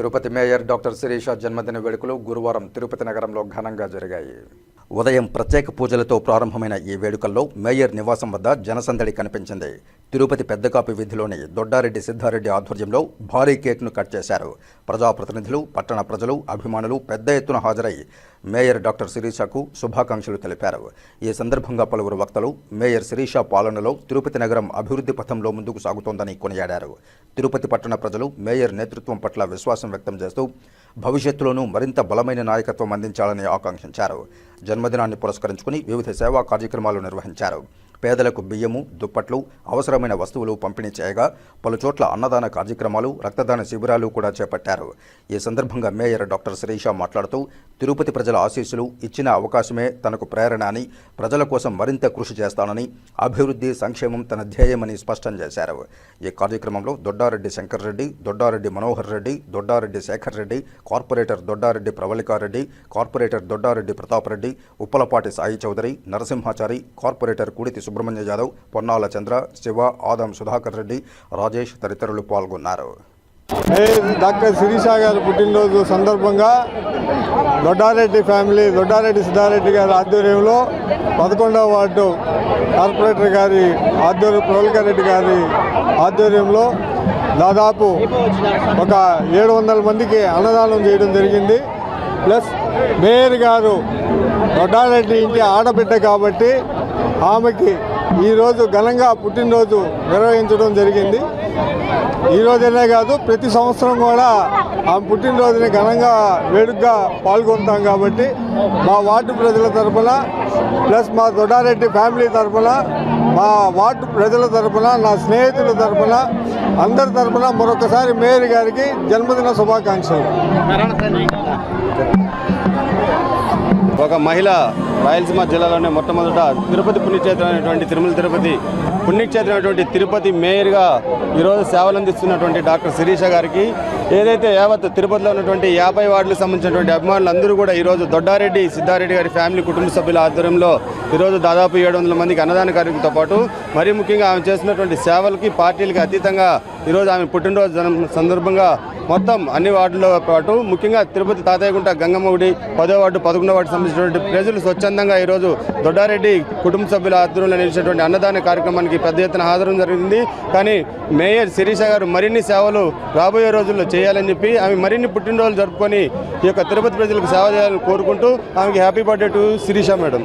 Tirupati mayor doctor Sirisha జన్మదిన వేడుకలు గురువారం తిరుపతి నగరంలో ఘనంగా జరిగాయి. ఉదయం ప్రత్యేక పూజలతో ప్రారంభమైన ఈ వేడుకల్లో మేయర్ నివాసం వద్ద జనసందడి కనిపించింది. తిరుపతి పెద్దకాపి వీధిలోని దొడ్డారెడ్డి సిద్ధారెడ్డి ఆధ్వర్యంలో భారీ కేక్ను కట్ చేశారు. ప్రజాప్రతినిధులు పట్టణ ప్రజలు అభిమానులు పెద్ద ఎత్తున హాజరై మేయర్ డాక్టర్ శిరీషకు శుభాకాంక్షలు తెలిపారు. ఈ సందర్భంగా పలువురు వక్తలు మేయర్ శిరీష పాలనలో తిరుపతి నగరం అభివృద్ధి పథంలో ముందుకు సాగుతోందని కొనియాడారు. తిరుపతి పట్టణ ప్రజలు మేయర్ నేతృత్వం పట్ల విశ్వాసం వ్యక్తం చేస్తూ భవిష్యత్తులోనూ మరింత బలమైన నాయకత్వం అందించాలని ఆకాంక్షించారు. జన్మదినాన్ని పురస్కరించుకుని వివిధ సేవా కార్యక్రమాలు నిర్వహించారు. పేదలకు బియ్యము దుప్పట్లు అవసరమైన వస్తువులు పంపిణీ చేయగా పలుచోట్ల అన్నదాన కార్యక్రమాలు రక్తదాన శిబిరాలు కూడా చేపట్టారు. ఈ సందర్భంగా మేయర్ డాక్టర్ శిరీష మాట్లాడుతూ తిరుపతి ప్రజల ఆశీస్సులు ఇచ్చిన అవకాశమే తనకు ప్రేరణ అని ప్రజల కోసం మరింత కృషి చేస్తానని అభివృద్ధి సంక్షేమం తన ధ్యేయమని స్పష్టం చేశారు. ఈ కార్యక్రమంలో Doddareddy Shankar Reddy Doddareddy Manohar Reddy Doddareddy Shekar Reddy corporator Doddareddy Pravalikareddy corporator Doddareddy Pratap Reddy Uppalapati Sai Chowdary Narasimhachari corporator Kudithi Subrahmanya Yadav Ponnala Chandra Siva Adam Sudhakar Reddy Rajesh తదితరులు పాల్గొన్నారు. Mayor doctor Sirisha గారి పుట్టినరోజు సందర్భంగా Dodda Reddy family Dodda Reddy Siddha Reddy గారి ఆధ్వర్యంలో పదకొండవ ward corporator గారి ఆధ్వర్యం ప్రవల్కర్ రెడ్డి గారి ఆధ్వర్యంలో దాదాపు ఒక ఏడు వందల మందికి అన్నదానం చేయడం జరిగింది. ప్లస్ మేయర్ గారు దొడ్డారెడ్డి ఇంటి ఆడబిడ్డ కాబట్టి ఆమెకి ఈరోజు ఘనంగా పుట్టినరోజు నిర్వహించడం జరిగింది. ఈరోజనే కాదు ప్రతి సంవత్సరం కూడా ఆమె పుట్టినరోజుని ఘనంగా వేడుకగా పాల్గొంటాం కాబట్టి మా వార్డు ప్రజల తరపున ప్లస్ మా దొడారెడ్డి ఫ్యామిలీ తరపున మా వార్డు ప్రజల తరపున నా స్నేహితుల తరపున అందరి తరపున మరొకసారి మేయర్ గారికి జన్మదిన శుభాకాంక్షలు. ఒక మహిళ రాయలసీమ జిల్లాలోనే మొట్టమొదట తిరుపతి పుణ్యక్షేత్రం అనేటువంటి తిరుమల తిరుపతి పుణ్యక్షేత్రం అనేటువంటి తిరుపతి మేయర్గా ఈరోజు సేవలు అందిస్తున్నటువంటి డాక్టర్ శిరీష గారికి ఏదైతే యావత్ తిరుపతిలో ఉన్నటువంటి యాభై వార్డులకు సంబంధించినటువంటి అభిమానులు అందరూ కూడా ఈరోజు దొడ్డారెడ్డి సిద్ధారెడ్డి గారి ఫ్యామిలీ కుటుంబ సభ్యుల ఆధ్వర్యంలో ఈరోజు దాదాపు ఏడు వందల మందికి అన్నదాన కార్యక్రమంతో పాటు మరీ ముఖ్యంగా ఆమె చేసినటువంటి సేవలకి పార్టీలకి అతీతంగా ఈరోజు ఆమె పుట్టినరోజు జనం సందర్భంగా మొత్తం అన్ని వార్డుల్లో పాటు ముఖ్యంగా తిరుపతి తాతయ్యగుంట గంగమ్మగుడి పదో వార్డు పదకొండో వార్డు సంబంధించినటువంటి ప్రజలు స్వచ్ఛందంగా ఈరోజు దొడ్డారెడ్డి కుటుంబ సభ్యుల ఆధ్వర్యంలో నిలిచినటువంటి అన్నదాన కార్యక్రమానికి పెద్ద ఎత్తున హాజరు జరిగింది. కానీ మేయర్ శిరీష గారు మరిన్ని సేవలు రాబోయే రోజుల్లో చేయాలని చెప్పి ఆమె మరిన్ని పుట్టినరోజులు జరుపుకొని ఈ యొక్క తిరుపతి ప్రజలకు సేవ చేయాలని కోరుకుంటూ ఆమెకి happy birthday to Sirisha madam.